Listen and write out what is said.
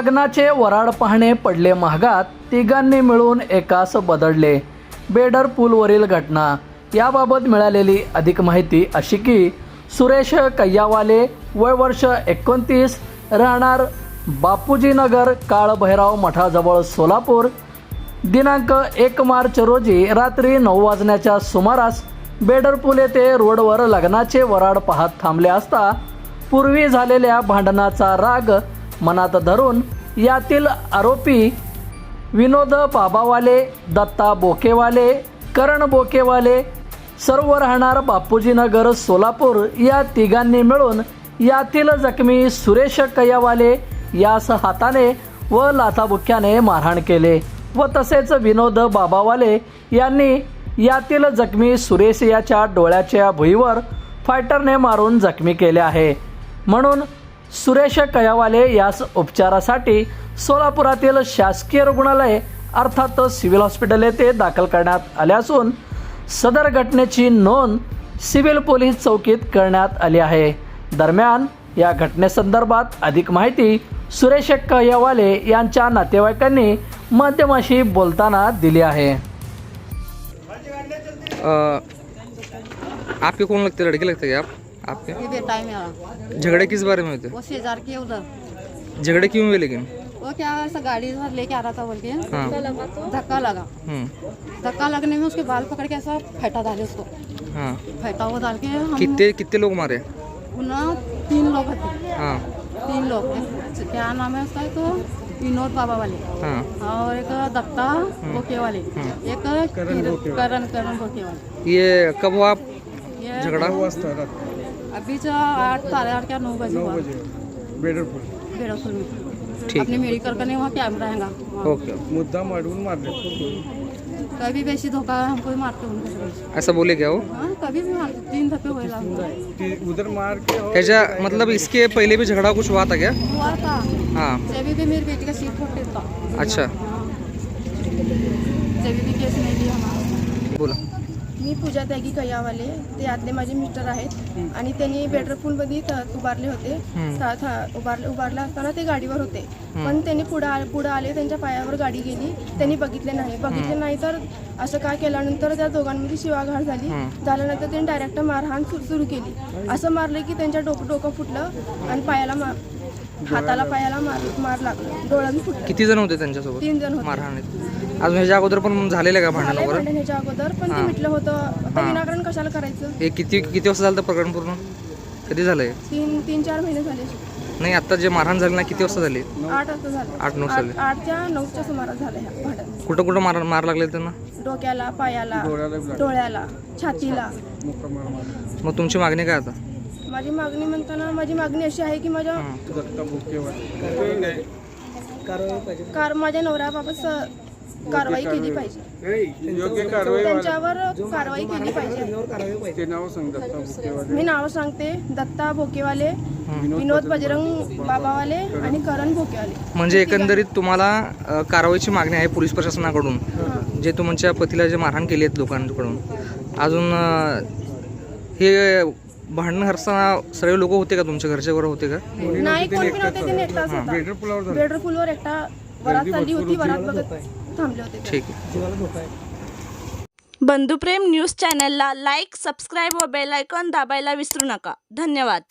लग्नाचे वराड पाहणे पडले महागात तिघांनी मिळून एकास बदडले. बेडर पूलवरील घटना. याबाबत मिळालेली अधिक माहिती अशी की सुरेश कय्यावाले वय वर्ष एकोणतीस राहणार बापूजीनगर काळभैरव मठाजवळ सोलापूर दिनांक एक मार्च रोजी रात्री नऊ वाजण्याच्या सुमारास बेडरपूल येथे रोडवर लग्नाचे वराड पाहत थांबले असता पूर्वी झालेल्या भांडणाचा राग मनात धरून यातील आरोपी विनोद बाबावाले दत्ता बोकेवाले करण बोकेवाले सर्व राहणार बापूजीनगर सोलापूर या तिघांनी मिळून यातील जखमी सुरेश कयावाले यास हाताने व लाथाबुक्याने मारहाण केले व तसेच विनोद बाबावाले यांनी यातील जखमी सुरेश याच्या डोळ्याच्या भुईवर फायटरने मारून जखमी केले आहे. म्हणून सुरेश कयावाले यास उपचारासाठी सोलापुरातील शासकीय रुग्णालय अर्थात सिव्हिल हॉस्पिटल येथे दाखल करण्यात आले असून सदर घटनेची नोंद सिव्हिल पोलीस चौकीत करण्यात आली आहे. दरम्यान या घटनेसंदर्भात अधिक माहिती सुरेश कय्यावाले यांच्या नातेवाईकांनी माध्यमाशी बोलताना दिली आहे. आपके कौन लगते लड़के लगते क्या आप? आपके? ये बेटा है मेरा झगड़े किस बारे में होते? वो शेजार के उधर. झगड़े क्यों हुए लेकिन? वो क्या ऐसा गाड़ी से लेके आ रहा था बोल के हाँ. धक्का लगा. हम्म, धक्का लगने में उसके बाल पकड़ के ऐसा फेंटा डाले उसको. हाँ. फेंटा हुआ डाल के कितने कितने लोग मारे? ना तीन लोग थे हाँ. तीन लोग. क्या नाम है उसका? तो विनोद बाबा वाले. हाँ. और एक दत्ता बोके वाले. एक करण करण बोके वाले. ये कब हुआ आप ये झगड़ा? अभी जो आठ साढ़े आठ क्या नौ बजे हुआ। में ठीक अपने मेडिकल करने वहाँ कैमरा हैगा। वहाँ। ओके। मुद्दाम अडवून मारले कभी बेसी धोखा हमको ही मारते उनको ऐसा बोले क्या वो? हाँ कभी भी मारते तीन उधर मार के ऐसा मतलब इसके पहले भी झगड़ा कुछ हुआ था क्या? हुआ था। हाँ। जब भी मेरी बेटी का सीट फोटे था अच्छा। हाँ। जब भी केस नाही हमारा बोला। मी पूजा त्यागी कयावाले ते आतले माझे मिस्टर आहेत. आणि त्यांनी बेडरपूलमध्ये त- उभारले होते. उभारले उभारले असताना ते गाडीवर होते. पण त्यांनी पुढे पुढे आले त्यांच्या पायावर गाडी गेली. त्यांनी बघितले नाही. बघितले नाही तर असं काय केल्यानंतर त्या दोघांमध्ये शिवाघाट झाली. झाल्यानंतर त्यांनी डायरेक्ट मारहाण सुरू सुरू केली. असं मारलं की त्यांच्या डोकं डोकं फुटलं आणि पायाला मार हाताला पायाला मार मार लागला डोळ्याने फुटलं किती जण होते त्यांच्यासोबत तीन जण होते मारहाणीत अजून ह्याच्या अगोदर पण झालेलं आहे का भांडण वगैरे भांडण ह्याच्या अगोदर पण ते मिटलं होतं आता विनाकारण कशाला करायचं हे किती किती वाजता झालं होतं प्रकरण पूर्ण कधी झालंय तीन तीन चार महिने झाले नाही आता जे मारहाण झाली ना किती वाजता झाली आठ वाजता झालं आठ नऊ साली आठच्या नऊच्या सुमारास झालं ह्या भांडण कुठं कुठं मार मार लागले त्यांना डोक्याला पायाला डोळ्याला छातीला मग तुमची मागणी काय आता माझी मागणी म्हणताना माझी मागणी अशी आहे की माझ्या दत्ता बुकेवाले कार माझ्या नवऱ्याबाबत स- कारवाई केली पाहिजे. योग्य कारवाई त्यांच्यावर कारवाई केली पाहिजे. ते नाव सांग दत्ता बुकेवाले मी नाव सांगते दत्ता भोकेवाले विनोद बजरंग बाबावाले. आणि करण भोकेवाले. म्हणजे एकंदरीत तुम्हाला अ, कारवाईची मागणी आहे पोलीस प्रशासनाकडून जे तुमच्या पतीला जे मारहाण केली आहेत लोकांकडून. अजून अ, हे भांडण करताना सगळे लोक होते का तुमच्या घरचे वगैरे होते का? नाही कोण पण होते ते एकटाच होता बेडरपुलावर झालं. बेडर पुलवर एकटा वरात चालली होती वरात बघत थांबले होते ते. ठीक आहे. बंधुप्रेम न्यूज चॅनलला लाईक सबस्क्राईब व बेल आयकॉन दाबायला विसरू नका. धन्यवाद.